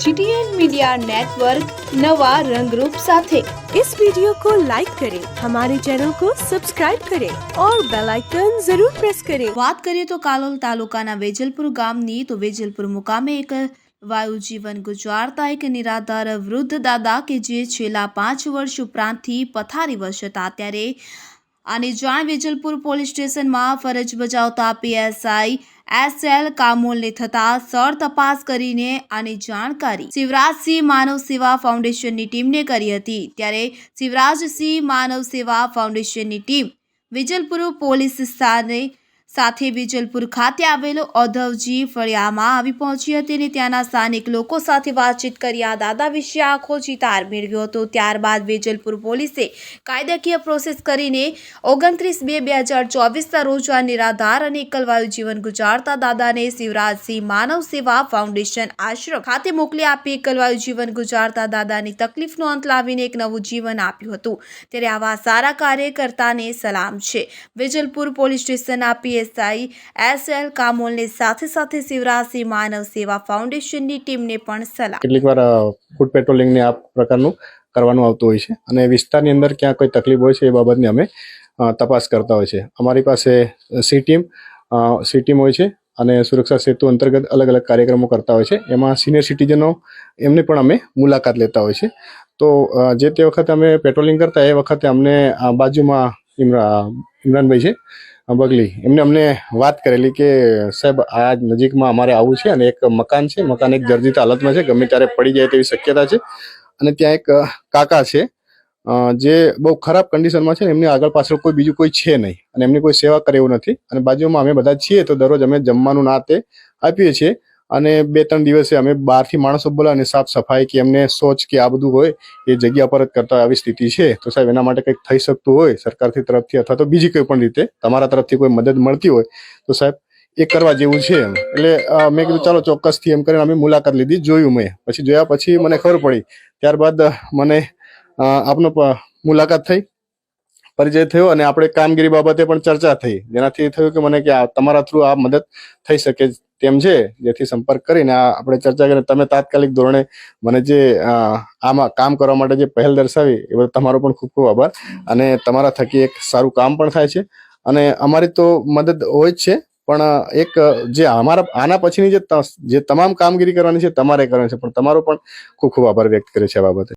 GTN media network नवा रंगरूप साथे इस वीडियो को लाइक करें हमारे चैनल को सब्सक्राइब करें और बेल आइकन जरूर प्रेस करें વાત કરીએ તો કાલોલ તાલુકાના વેજલપુર ગામની તો વેજલપુર મુકામે એક વાયુ જીવન ગુજારતા એક નિરાધાર વૃદ્ધ દાદા કે જે છેલ્લા પાંચ વર્ષ ઉપરાંતથી પથારીવશ હતા ત્યારે આની જાણ વેજલપુર પોલીસ સ્ટેશનમાં ફરજ બજાવતા પીએસઆઈ એસ એલ કામોલને થતા સર તપાસ કરીને આની જાણકારી શિવરાજસિંહ માનવ સેવા ફાઉન્ડેશનની ટીમને કરી હતી. ત્યારે શિવરાજસિંહ માનવ સેવા ફાઉન્ડેશનની ટીમ વિજલપુર પોલીસ સ્થાને સાથે વિજલપુર ખાતે આવેલો ઔધવજી ફળિયામાં આવી પહોંચી હતી અને ત્યાંના સ્થાનિક લોકો સાથે વાતચીત કરી આ દાદા વિશે આખો ચિતાર મેળવ્યો હતો. ત્યારબાદ વેજલપુર પોલીસે કાયદાકીય પ્રોસેસ કરીને ઓગણત્રીસ બે બે હજાર ચોવીસના રોજ આ નિરાધાર અને એકલવાયુ જીવન ગુજારતા દાદાને શિવરાજસિંહ માનવ સેવા ફાઉન્ડેશન આશ્રમ ખાતે મોકલી આપી એકલવાયુ જીવન ગુજારતા દાદાની તકલીફનો અંત લાવીને એક નવું જીવન આપ્યું હતું. ત્યારે આવા સારા કાર્યકર્તાને સલામ છે. વેજલપુર પોલીસ સ્ટેશનના પીએસઆઈ એસ એલ કામોલની સાથે સાથે શિવરાજસિંહ માનવ સેવા ફાઉન્ડેશનની ટીમને પણ સલાહ. કેટલીક વાર ફૂડ પેટ્રોલિંગને આ પ્રકારનું કરવાનું આવતું હોય છે અને વિસ્તારની અંદર ક્યાં કોઈ તકલીફ હોય છે એ બાબતની અમે તપાસ કરતા હોય છે. અમારી પાસે સી ટીમ સી ટીમ હોય છે અને સુરક્ષા સેતુ અંતર્ગત અલગ અલગ કાર્યક્રમો કરતા હોય છે. એમાં સિનિયર સિટીઝનો એમની પણ અમે મુલાકાત લેતા હોય છે. તો જે તે વખતે અમે પેટ્રોલિંગ કરતા એ વખતે અમને બાજુમાં ઇમરા ઇમરાનભાઈ છે. બગલી. એમને અમને વાત કરેલી કે, સાહેબ, આ નજીકમાં અમારે આવવું છે અને એક મકાન છે. મકાન એક જર્જિત હાલતમાં છે. ગમે ત્યારે પડી જાય તેવી શક્યતા છે. અને ત્યાં એક કાકા છે જે બહુ ખરાબ કન્ડિશનમાં છે એમની આગળ પાછળ કોઈ બીજું કોઈ છે નહીં. અને એમની કોઈ સેવા કરે એવું નથી. અને બાજુમાં અમે બધા છીએ તો દરરોજ અમે જમવાનું ના તે આપીએ છીએ. અને બે ત્રણ દિવસે અમે બહારથી માણસો બોલાવીને સાફ સફાઈ કે એમને શૌચ કે આ બધું હોય, એ જગ્યા પર જ કરતા આવી સ્થિતિ છે. તો સાહેબ, એના માટે કંઈક થઈ શકતું હોય સરકારથી તરફથી અથવા તો બીજી કોઈ પણ રીતે, તમારા તરફથી કોઈ મદદ મળતી હોય, તો સાહેબ, એ કરવા જેવું છે એમ. એટલે મેં કીધું, ચાલો ચોક્કસથી એમ કરીને અમે મુલાકાત લીધી, જોયું મેં. પછી જોયા પછી મને ખબર પડી. ત્યારબાદ મને આપનો મુલાકાત થઈ, પરિચય થયો અને આપણે કામગીરી બાબતે પણ ચર્ચા થઈ. જેનાથી થયું કે મને કે તમારા થ્રુ આ મદદ થઈ શકે તેમ છે, જેથી સંપર્ક કરીને આપણે ચર્ચા કરીને તમે તાત્કાલિક ધોરણે મને જે આમાં કામ કરવા માટે જે પહેલ દર્શાવી, એ બદલ તમારો પણ ખૂબ ખૂબ આભાર. અને તમારા થકી એક સારું કામ પણ થાય છે. અને અમારી તો મદદ હોય જ છે, પણ એક જે અમારા, આના પછીની જે તમામ કામગીરી કરવાની છે, તમારે કરવાની છે. પણ તમારો પણ ખૂબ ખૂબ આભાર વ્યક્ત કરે છે આ બાબતે.